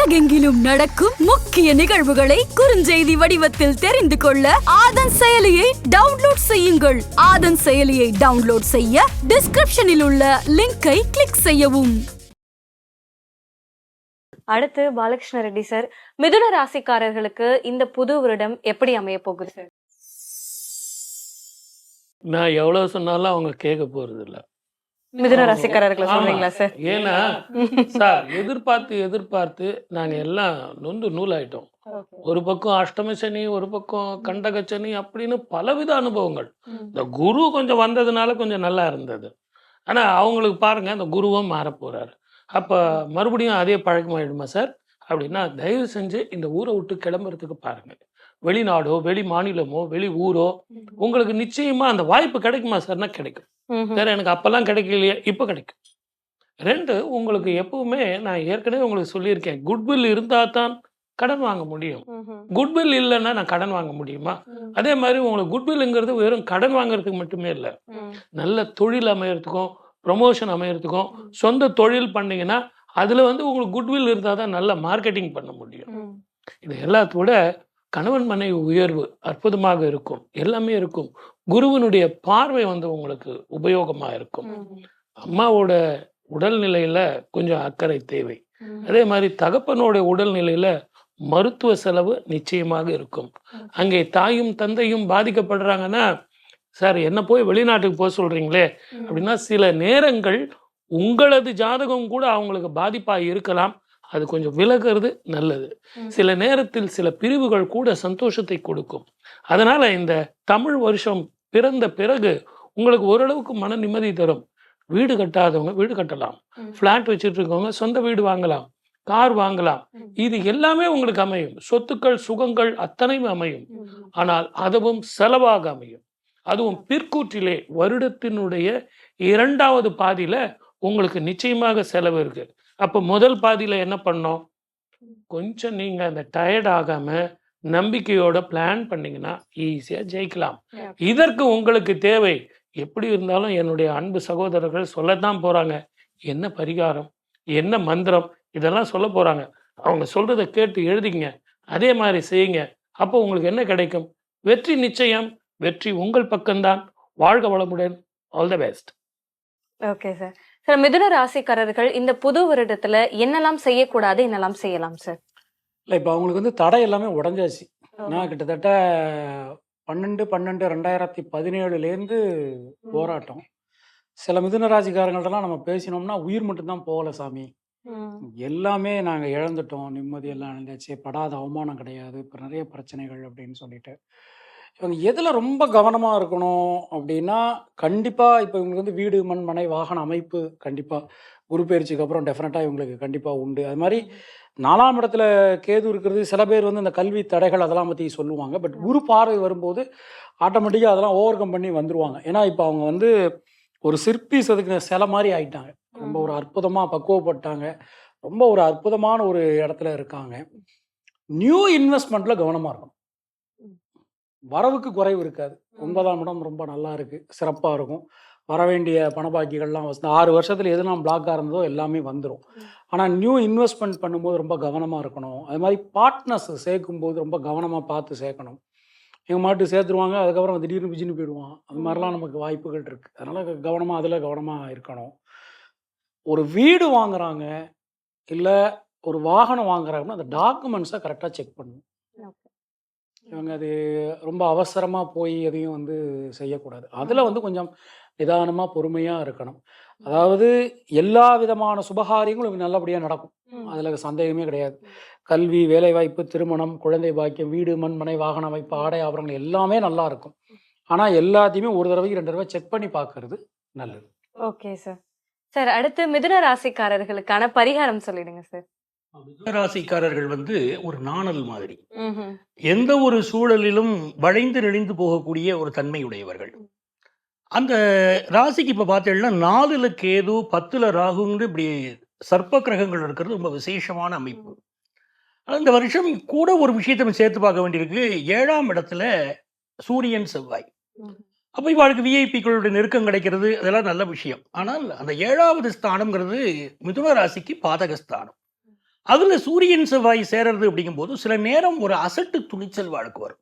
உலகெங்கிலும் நடக்கும் முக்கிய நிகழ்வுகளை குறுஞ்செய்தி வடிவத்தில் தெரிந்து கொள்ள ஆதன் செயலியை டவுன்லோட் செய்யுங்கள். ஆதன் செயலியை டவுன்லோட் செய்ய டிஸ்கிரிப்ஷனில் உள்ள லிங்கை கிளிக் செய்யவும். அடுத்து பாலகிருஷ்ண ரெட்டி சார் மிதுன ராசிக்காரர்களுக்கு இந்த புது வருடம் எப்படி அமைய போகுது? சார் நான் எவ்வளவு சொன்னாலும் அவங்க கேட்க போறது இல்ல மிதுன ராசிக்காரர்களை. சொல்றீங்களா சார் ஏன்னா சார் எதிர்பார்த்து எதிர்பார்த்து நாங்க எல்லாம் நொந்து நூலாயிட்டோம். ஒரு பக்கம் அஷ்டம சனி ஒரு பக்கம் கண்டக சனி அப்படின்னு பலவித அனுபவங்கள். இந்த குரு கொஞ்சம் வந்ததுனால கொஞ்சம் நல்லா இருந்தது. ஆனா அவங்களுக்கு பாருங்க இந்த குருவும் மாற போறாரு அப்ப மறுபடியும் அதே பழக்கமாயிடுமா சார் அப்படின்னா தயவு செஞ்சு இந்த ஊரை விட்டு கிளம்புறதுக்கு பாருங்க. வெளிநாடோ வெளி மாநிலமோ வெளி ஊரோ உங்களுக்கு நிச்சயமா அந்த வாய்ப்பு கிடைக்குமா சார்னா கிடைக்கும். சார் எனக்கு அப்பெல்லாம் கிடைக்கலையே இப்போ கிடைக்கும் ரெண்டு உங்களுக்கு எப்பவுமே நான் ஏற்கனவே உங்களுக்கு சொல்லியிருக்கேன் குட்வில் இருந்தால் தான் கடன் வாங்க முடியும். குட்வில் இல்லைன்னா நான் கடன் வாங்க முடியுமா. அதே மாதிரி உங்களுக்கு குட்வில்ங்கிறது வெறும் கடன் வாங்குறதுக்கு மட்டுமே இல்லை. நல்ல தொழில் அமையறதுக்கும் ப்ரொமோஷன் அமையறதுக்கும் சொந்த தொழில் பண்ணீங்கன்னா அதில் வந்து உங்களுக்கு குட்வில் இருந்தால் தான் நல்ல மார்க்கெட்டிங் பண்ண முடியும். இது எல்லாத்தோட கணவன் மனைவி உயர்வு அற்புதமாக இருக்கும் எல்லாமே இருக்கும் குருவினுடைய பார்வை வந்து உங்களுக்கு உபயோகமா இருக்கும். அம்மாவோட உடல்நிலையில கொஞ்சம் அக்கறை தேவை. அதே மாதிரி தகப்பனோட உடல்நிலையில மருத்துவ செலவு நிச்சயமாக இருக்கும். அங்கே தாயும் தந்தையும் பாதிக்கப்படுறாங்கன்னா சார் என்ன போய் வெளிநாட்டுக்கு போக சொல்றீங்களே. அப்படின்னா சில நேரங்கள் உங்களது ஜாதகம் கூட அவங்களுக்கு பாதிப்பா இருக்கலாம் அது கொஞ்சம் விலகிறது நல்லது. சில நேரத்தில் சில பிரிவுகள் கூட சந்தோஷத்தை கொடுக்கும். அதனால இந்த தமிழ் வருஷம் பிறந்த பிறகு உங்களுக்கு ஓரளவுக்கு மன நிம்மதி தரும். வீடு கட்டாதவங்க வீடு கட்டலாம். ஃப்ளாட் வச்சுட்டு இருக்கவங்க சொந்த வீடு வாங்கலாம். கார் வாங்கலாம். இது எல்லாமே உங்களுக்கு அமையும். சொத்துக்கள் சுகங்கள் அத்தனையும் அமையும். ஆனால் அதுவும் செலவாக அமையும். அதுவும் பிற்கூற்றிலே வருடத்தினுடைய இரண்டாவது பாதியில உங்களுக்கு நிச்சயமாக செலவு இருக்கு. அப்ப முதல் பாதியில என்ன பண்ணோம்? கொஞ்சம் நீங்க அந்த டயர்ட் ஆகாம நம்பிக்கையோட பிளான் பண்ணீங்கன்னா ஈஸியா ஜெயிக்கலாம். இதற்கு உங்களுக்கு தேவை. எப்படி இருந்தாலும் என்னுடைய அன்பு சகோதரர்கள் சொல்லத்தான் போறாங்க. என்ன பரிகாரம்? என்ன மந்திரம்? இதெல்லாம் சொல்ல போறாங்க. அவங்க சொல்றதை கேட்டு எழுதிங்க அதே மாதிரி செய்யுங்க. அப்போ உங்களுக்கு என்ன கிடைக்கும்? வெற்றி நிச்சயம். வெற்றி உங்கள் பக்கம்தான். வாழ்க வளமுடன். All the best okay sir sir மிதுன ராசிக்காரர்கள் இந்த புது வருடத்துல என்னெல்லாம் செய்யக்கூடாது என்னெல்லாம் செய்யலாம் சார் இல்லை இப்போ அவங்களுக்கு வந்து தடை எல்லாமே உடஞ்சாச்சு. நான் கிட்டத்தட்ட பன்னெண்டு பன்னெண்டு ரெண்டாயிரத்தி பதினேழுலேருந்து போராட்டம். சில மிதுன ராசிக்காரங்கள்ட்டலாம் நம்ம பேசினோம்னா உயிர் மட்டும்தான் போகல சாமி. எல்லாமே நாங்கள் இழந்துட்டோம் நிம்மதி எல்லாம் இழந்தாச்சு படாத அவமானம் கிடையாது இப்போ நிறைய பிரச்சனைகள் அப்படின்னு சொல்லிட்டு. இவங்க எதில் ரொம்ப கவனமாக இருக்கணும் அப்படின்னா கண்டிப்பாக இப்போ இவங்களுக்கு வந்து வீடு மண் மனை வாகன அமைப்பு கண்டிப்பாக குரு பயிற்சிக்கு அப்புறம் டெஃபினட்டாக இவங்களுக்கு கண்டிப்பாக உண்டு. அது மாதிரி நாலாம் இடத்துல கேது இருக்கிறது சில பேர் வந்து இந்த கல்வி தடைகள் அதெல்லாம் பற்றி சொல்லுவாங்க. பட் குரு பார்வை வரும்போது ஆட்டோமேட்டிக்காக அதெல்லாம் ஓவர் கம் பண்ணி வந்துருவாங்க. ஏன்னா இப்போ அவங்க வந்து ஒரு சிற்பி செதுக்கின சிலை மாதிரி ஆயிட்டாங்க. ரொம்ப ஒரு அற்புதமாக பக்குவப்பட்டாங்க. ரொம்ப ஒரு அற்புதமான ஒரு இடத்துல இருக்காங்க. நியூ இன்வெஸ்ட்மெண்ட்ல கவனமாக இருக்கணும். வரவுக்கு குறைவு இருக்காது. ஒன்பதாம் இடம் ரொம்ப நல்லா இருக்கு. சிறப்பாக இருக்கும். வர வேண்டிய பணபாக்கிகள்லாம் வசதி ஆறு வருஷத்துல எதுலாம் பிளாக்காக இருந்ததோ எல்லாமே வந்துடும் ஆனால் நியூ இன்வெஸ்ட்மெண்ட் பண்ணும்போது ரொம்ப கவனமாக இருக்கணும். அது மாதிரி பார்ட்னர்ஸ் சேர்க்கும்போது ரொம்ப கவனமாக பார்த்து சேர்க்கணும். எங்கள் மாட்டு சேர்த்துருவாங்க அதுக்கப்புறம் திடீர்னு பிஜின்னு போயிடுவான். அது மாதிரிலாம் நமக்கு வாய்ப்புகள் இருக்குது அதனால் கவனமாக அதில் கவனமாக இருக்கணும். ஒரு வீடு வாங்குறாங்க இல்லை ஒரு வாகனம் வாங்குறாங்கன்னா அந்த டாக்குமெண்ட்ஸை கரெக்டாக செக் பண்ணணும். இவங்க அது ரொம்ப அவசரமாக போய் எதையும் வந்து செய்யக்கூடாது. அதில் வந்து கொஞ்சம் நிதானமாக பொறுமையாக இருக்கணும். அதாவது எல்லா விதமான சுபகாரியங்களும் நல்லபடியாக நடக்கும். அதில் சந்தேகமே கிடையாது. கல்வி வேலைவாய்ப்பு திருமணம் குழந்தை பாக்கியம் வீடு மண் மனை வாகன அமைப்பு ஆடை ஆபரணங்கள் எல்லாமே நல்லா இருக்கும். ஆனால் எல்லாத்தையுமே ஒரு தடவைக்கு ரெண்டு தடவை செக் பண்ணி பார்க்கறது நல்லது. Okay sir. சார் அடுத்து மிதுன ராசிக்காரர்களுக்கான பரிகாரம் சொல்லிடுங்க சார். ராசிக்காரர்கள் வந்து ஒரு நாணல் மாதிரி. எந்த ஒரு சூழலிலும் வளைந்து நெளிந்து போகக்கூடிய ஒரு தன்மையுடையவர்கள் அந்த ராசிக்கு இப்ப பார்த்தீங்கன்னா நாலுல கேது பத்துல ராகுன்னு இப்படி சர்ப்ப கிரகங்கள் இருக்கிறது ரொம்ப விசேஷமான அமைப்பு. இந்த வருஷம் கூட ஒரு விஷயத்தை நம்ம சேர்த்து பார்க்க வேண்டியிருக்கு. ஏழாம் இடத்துல சூரியன் செவ்வாய். அப்போ இவாளுக்கு விஐபிக்களுடைய நெருக்கம் கிடைக்கிறது அதெல்லாம் நல்ல விஷயம். ஆனால் அந்த ஏழாவது ஸ்தானம்ங்கிறது மிதுன ராசிக்கு பாதக ஸ்தானம் அதுல சூரியன் செவ்வாய் சேருறது அப்படிங்கும்போது சில நேரம் ஒரு அசட்டு துணிச்சல் வாழ்க்கை வரும்.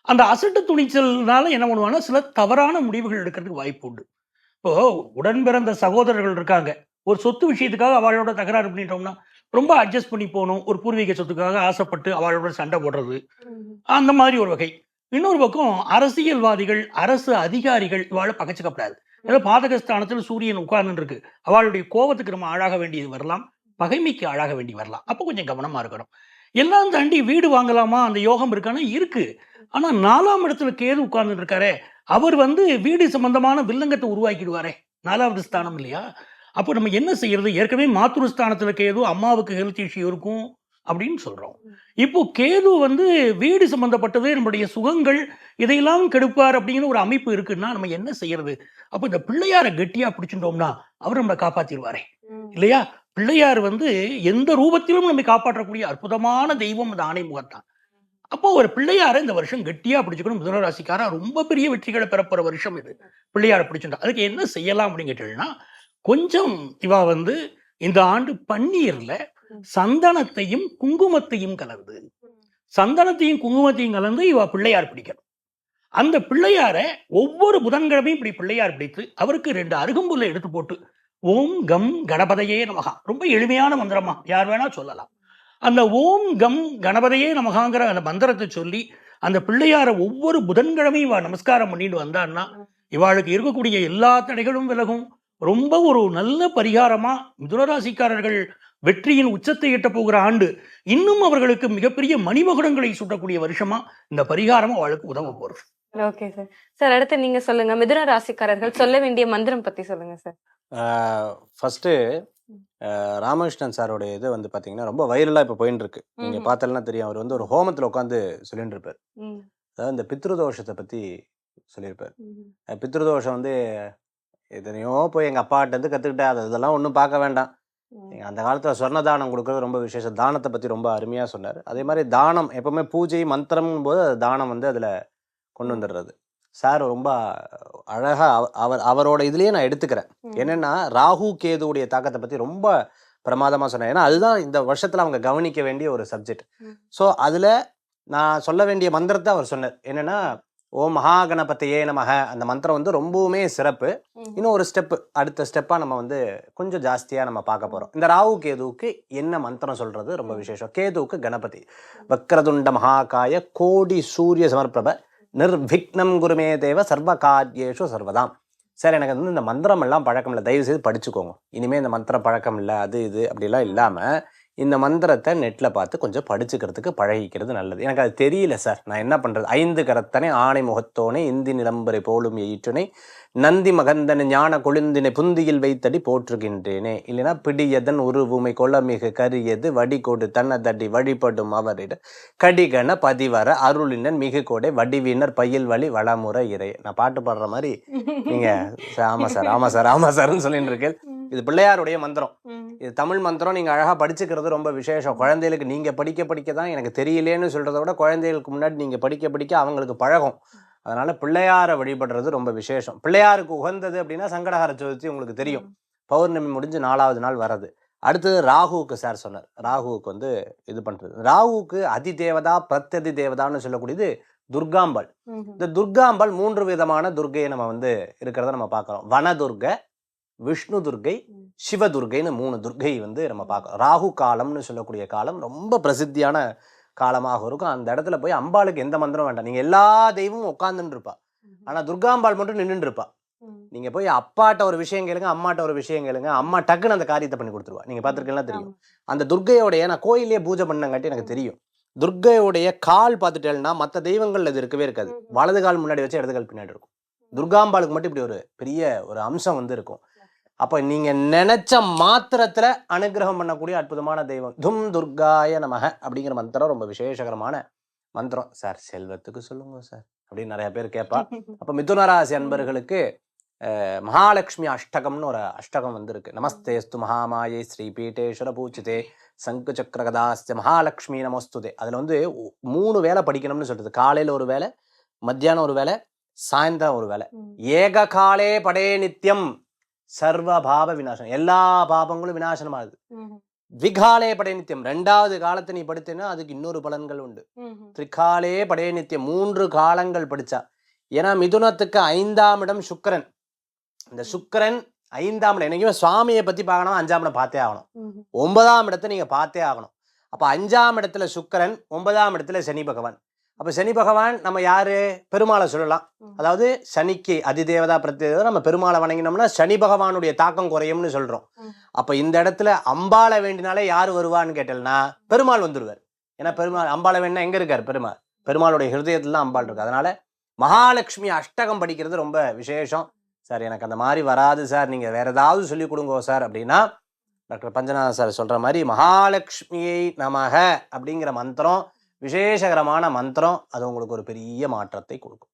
அந்த அசட்டு துணிச்சல்னால என்ன பண்ணுவாங்கன்னா சில தவறான முடிவுகள் எடுக்கிறதுக்கு வாய்ப்பு உண்டு. இப்போ உடன் பிறந்த சகோதரர்கள் இருக்காங்க. ஒரு சொத்து விஷயத்துக்காக அவளோட தகராறு பண்ணிட்டோம்னா ரொம்ப அட்ஜஸ்ட் பண்ணி போகணும். ஒரு பூர்வீக சொத்துக்காக ஆசைப்பட்டு அவளோட சண்டை போடுறது. அந்த மாதிரி ஒரு வகை. இன்னொரு பக்கம் அரசியல்வாதிகள் அரசு அதிகாரிகள் இவாளை பகச்சிக்கப்படாது ஏதோ பாதகஸ்தானத்தில் சூரியன் உட்கார்ந்து இருக்கு. அவளுடைய கோபத்துக்கு நம்ம ஆளாக வேண்டியது வரலாம். பகைமைக்கு ஆளாக வேண்டி வரலாம். அப்போ கொஞ்சம் கவனமா இருக்கணும். எல்லாம் தாண்டி வீடு வாங்கலாமா? அந்த யோகம் இருக்கானா? இருக்கு. ஆனா நாலாம் இடத்துல கேது உட்கார்ந்துட்டு இருக்காரே அவர் வந்து வீடு சம்பந்தமான வில்லங்கத்தை உருவாக்கிடுவாரே. நாலாவது ஸ்தானம் இல்லையா? அப்போ நம்ம என்ன செய்யறது? ஏற்கனவே மாத்துரு ஸ்தானத்துல கேது அம்மாவுக்கு ஹெல்த் இஷ்யூ இருக்கும் அப்படின்னு சொல்றோம். இப்போ கேது வந்து வீடு சம்பந்தப்பட்டது நம்முடைய சுகங்கள் இதையெல்லாம் கெடுப்பார் அப்படிங்கிற ஒரு அமைப்பு இருக்குன்னா நம்ம என்ன செய்யறது? அப்போ இந்த பிள்ளையாரை கெட்டியா பிடிச்சிட்டோம்னா அவர் நம்மளை காப்பாத்திடுவாரே. இல்லையா? பிள்ளையார் வந்து எந்த ரூபத்திலும் நம்மை காப்பாற்றக்கூடிய அற்புதமான தெய்வம் அந்த ஆணைமுகத்தான் அப்போ ஒரு பிள்ளையாரை இந்த வருஷம் கெட்டியா பிடிச்சுக்கணும். மிதுனராசிக்காரா ரொம்ப பெரிய வெற்றிகளை பெறப்போற வருஷம் இது. பிள்ளையாரை பிடிச்சிருந்தா. அதுக்கு என்ன செய்யலாம் அப்படின்னு கேட்டீங்கன்னா கொஞ்சம் இவா வந்து இந்த ஆண்டு பன்னீர்ல சந்தனத்தையும் குங்குமத்தையும் கலந்து சந்தனத்தையும் குங்குமத்தையும் கலந்து இவ பிள்ளையார் பிடிக்கணும். அந்த பிள்ளையாரை ஒவ்வொரு புதன்கிழமையும் இப்படி பிள்ளையார் பிடித்து அவருக்கு ரெண்டு அருகம்புல்லை எடுத்து போட்டு ஓம் கம் கணபதையே நமகா. ரொம்ப எளிமையான மந்திரமா. யார் வேணா சொல்லலாம். அந்த ஓம் கம் கணபதையே நமகாங்கிற அந்த மந்திரத்தை சொல்லி அந்த பிள்ளையாரை ஒவ்வொரு புதன்கிழமையும் இவ நமஸ்காரம் பண்ணிட்டு வந்தான்னா இவாளுக்கு இருக்கக்கூடிய எல்லா தடைகளும் விலகும். ரொம்ப ஒரு நல்ல பரிகாரமா மிதுனராசிக்காரர்கள் வெற்றியின் உச்சத்தை எட்ட போகிற ஆண்டு இன்னும் அவர்களுக்கு மிகப்பெரிய மணிமகுடங்களை சூட்டக்கூடிய வருஷமா இந்த பரிகாரம் அவளுக்கு உதவ போறது. Okay sir. சார் அடுத்து நீங்க சொல்லுங்க. மிதுன ராசிக்காரர்கள் சொல்ல வேண்டிய மந்திரம் பத்தி சொல்லுங்க சார். ஃபஸ்ட்டு ராமகிருஷ்ணன் சாரோட இது வந்து பார்த்தீங்கன்னா ரொம்ப வைரலாக இப்போ போயின்னு இருக்கு ம்ஹும். பார்த்தலாம் தெரியும். அவர் வந்து ஒரு ஹோமத்தில் உட்காந்து சொல்லிட்டு இருப்பார் அதாவது இந்த பித்ருதோஷத்தை பற்றி சொல்லியிருப்பார் பித்ருதோஷம் வந்து எத்தனையோ போய் எங்கள் அப்பாட்ட இருந்து கற்றுக்கிட்டேன் அது இதெல்லாம் ஒன்றும் பார்க்க வேண்டாம். நீங்க அந்த காலத்தில் சொர்ண தானம் கொடுக்கறது ரொம்ப விசேஷம். தானத்தை பற்றி ரொம்ப அருமையாக சொன்னார். அதே மாதிரி தானம் எப்பவுமே பூஜை மந்திரம்னு போது தானம் வந்து அதில் கொண்டு வந்துடுறது. சார் ரொம்ப அழகாக அவர் அவரோட இதுலேயே நான் எடுத்துக்கிறேன். என்னன்னா ராகு கேதுவுடைய தாக்கத்தை பற்றி ரொம்ப பிரமாதமாக சொன்னேன். ஏன்னா அதுதான் இந்த வருஷத்தில் அவங்க கவனிக்க வேண்டிய ஒரு சப்ஜெக்ட். ஸோ அதில் நான் சொல்ல வேண்டிய மந்திரத்தை அவர் சொன்னார். என்னன்னா ஓ மகாகணபதியே நமக. அந்த மந்திரம் வந்து ரொம்பவுமே சிறப்பு. இன்னும் ஒரு ஸ்டெப் அடுத்த ஸ்டெப்பாக நம்ம வந்து கொஞ்சம் ஜாஸ்தியாக நம்ம பார்க்க போகிறோம் இந்த ராகு கேதுவுக்கு என்ன மந்திரம் சொல்கிறது ரொம்ப விசேஷம். கேதுவுக்கு கணபதி. வக்ரதுண்ட மகாகாய கோடி சூரிய சமர்ப்பிரப நிர்விக்னம் குருமே தேவ சர்வ காரியேஷு சர்வதாம் சார் எனக்கு வந்து இந்த மந்திரம் எல்லாம் பழக்கம் இல்லை. தயவு செய்து படிச்சுக்கோங்க. இனிமேல் இந்த மந்திரம் பழக்கம் இல்லை அது இது அப்படிலாம் இல்லாமல் இந்த மந்திரத்தை நெட்டில் பார்த்து கொஞ்சம் படிச்சுக்கிறதுக்கு பழகிக்கிறது நல்லது. எனக்கு அது தெரியல சார். நான் என்ன பண்ணுறது ஐந்து கரத்தனை ஆணை முகத்தோனே இந்தி நிலம்பரை போலும் எயிற்றுனை நந்தி மகந்தன ஞான கொழுந்தினை புந்தியில் வைத்தடி போற்றுகின்றேனே. இல்லைன்னா பிடியதன் உருவுமை கொளமிகு கரியது வடிகொடு தன்னதடி வழிபடும் அவரிட கடிகன பதிவர அருளினன் மிகு கோடை வடிவினர் பயில் வழி வளமுறை இறை. நான் பாட்டு பாடுற மாதிரி நீங்க ஆமா சார் ஆமா சார் ஆமா சார்னு சொல்லிட்டு இருக்கேன் இது பிள்ளையாருடைய மந்திரம். இது தமிழ் மந்திரம் நீங்க அழகா படிச்சுக்கிறது ரொம்ப விசேஷம். குழந்தைகளுக்கு நீங்க படிக்க படிக்க தான் எனக்கு தெரியலேன்னு சொல்றதை விட குழந்தைகளுக்கு முன்னாடி நீங்க படிக்க படிக்க அவங்களுக்கு பழகும். அதனால பிள்ளையாரை வழிபடுறது ரொம்ப விசேஷம். பிள்ளையாருக்கு உகந்தது அப்படின்னா சங்கடஹர சதுர்த்தி உங்களுக்கு தெரியும். பௌர்ணமி முடிஞ்சு நாலாவது நாள் வர்றது. அடுத்தது ராகுவுக்கு சார் சொன்னார். ராகுவுக்கு வந்து இது பண்றது. ராகுவுக்கு அதி தேவதா பிரத்யதி தேவதான்னு சொல்லக்கூடியது துர்காம்பாள். இந்த துர்காம்பாள் மூன்று விதமான துர்க்கையை நம்ம வந்து இருக்கிறத நம்ம பார்க்குறோம். வனதுர்கை விஷ்ணு துர்கை. சிவதுர்கைன்னு மூணு துர்கை வந்து நம்ம பார்க்குறோம். ராகு காலம்னு சொல்லக்கூடிய காலம் ரொம்ப பிரசித்தியான காலமாக இருக்கும். அந்த இடத்துல போய் அம்பாளுக்கு எந்த மந்திரம் வேண்டாம். நீங்கள் எல்லா தெய்வமும் உட்காந்துன்னு இருப்பா ஆனால் துர்காம்பாள் மட்டும் நின்றுட்டு இருப்பா ம். நீங்கள் போய் அப்பாட்ட ஒரு விஷயம் கேளுங்க அம்மாட்ட ஒரு விஷயம் கேளுங்க அம்மா டக்குன்னு அந்த காரியத்தை பண்ணி கொடுத்துருவா. நீங்கள் பார்த்துருக்கீங்களா தெரியும். அந்த துர்க்கையோடைய நான் கோயிலே பூஜை பண்ணங்காட்டி எனக்கு தெரியும். துர்க்கையோடைய கால் பார்த்துட்டேன்னா மற்ற தெய்வங்கள் அது இருக்கவே இருக்காது. வலது கால் முன்னாடி வச்சு இடது கால் பின்னாடி இருக்கும். துர்காம்பாளுக்கு மட்டும் இப்படி ஒரு பெரிய ஒரு அம்சம் வந்து இருக்கும். அப்போ நீங்க நினைச்ச மாத்திரத்துல அனுகிரகம் பண்ணக்கூடிய அற்புதமான தெய்வம். தும் துர்காய நமக அப்படிங்கிற மந்திரம் ரொம்ப விசேஷகரமான மந்திரம். சார் செல்வத்துக்கு சொல்லுங்க சார் அப்படின்னு நிறைய பேர் கேட்பா. அப்போ மிதுனராசி அன்பர்களுக்கு மகாலட்சுமி அஷ்டகம்னு ஒரு அஷ்டகம் வந்திருக்கு. நமஸ்தேஸ்து மகாமாயை ஸ்ரீ பீட்டேஸ்வர பூச்சிதே சங்கு சக்கர கதாஸ்த மகாலட்சுமி நமஸ்துதே. அதில் வந்து மூணு வேலை படிக்கணும்னு சொல்றது. காலையில் ஒரு வேலை மத்தியானம் ஒரு வேலை சாயந்தரம் ஒரு வேலை. ஏக காலே படே நித்தியம் சர்வ பாப விநாசனம் எல்லா பாபங்களும் விநாசனமாகுது ம். விகாலே படை நித்தியம் ரெண்டாவது காலத்தை நீ படித்தேன்னா அதுக்கு இன்னொரு பலன்கள் உண்டு. திரிகாலே படைய நித்தியம் மூன்று காலங்கள் படிச்சா. ஏன்னா மிதுனத்துக்கு ஐந்தாம் இடம் சுக்கிரன். இந்த சுக்கிரன் ஐந்தாம் இடம். என்னைக்குமே சுவாமியை பத்தி பார்க்கணும்? அஞ்சாம் இடம் பார்த்தே ஆகணும். ஒன்பதாம் இடத்தை நீங்க பார்த்தே ஆகணும். அப்ப அஞ்சாம் இடத்துல சுக்கிரன் ஒன்பதாம் இடத்துல சனி பகவான். அப்ப சனி பகவான் நம்ம யாரு? பெருமாளை சொல்லலாம். அதாவது சனிக்கு அதிதேவதா பிரத்யேகதா நம்ம பெருமாளை வணங்கினோம்னா சனி பகவானுடைய தாக்கம் குறையும்னு சொல்றோம். அப்ப இந்த இடத்துல அம்பாளை வேண்டினாலே யார் வருவான்னு கேட்டேன்னா பெருமாள் வந்துருவார். ஏன்னா பெருமாள் அம்பாளை வேணா எங்க இருக்கார் பெருமாள்? பெருமாளுடைய ஹிருதயத்துல தான் அம்பாள் இருக்கு அதனால மகாலட்சுமி அஷ்டகம் படிக்கிறது ரொம்ப விசேஷம். சார் எனக்கு அந்த மாதிரி வராது சார். நீங்க வேற ஏதாவது சொல்லி கொடுங்க சார் அப்படின்னா டாக்டர் பஞ்சநாத சார் சொல்ற மாதிரி மகாலட்சுமியை நமக அப்படிங்கிற மந்திரம் விசேஷகரமான மந்திரம் அது உங்களுக்கு ஒரு பெரிய மாற்றத்தை கொடுக்கும்.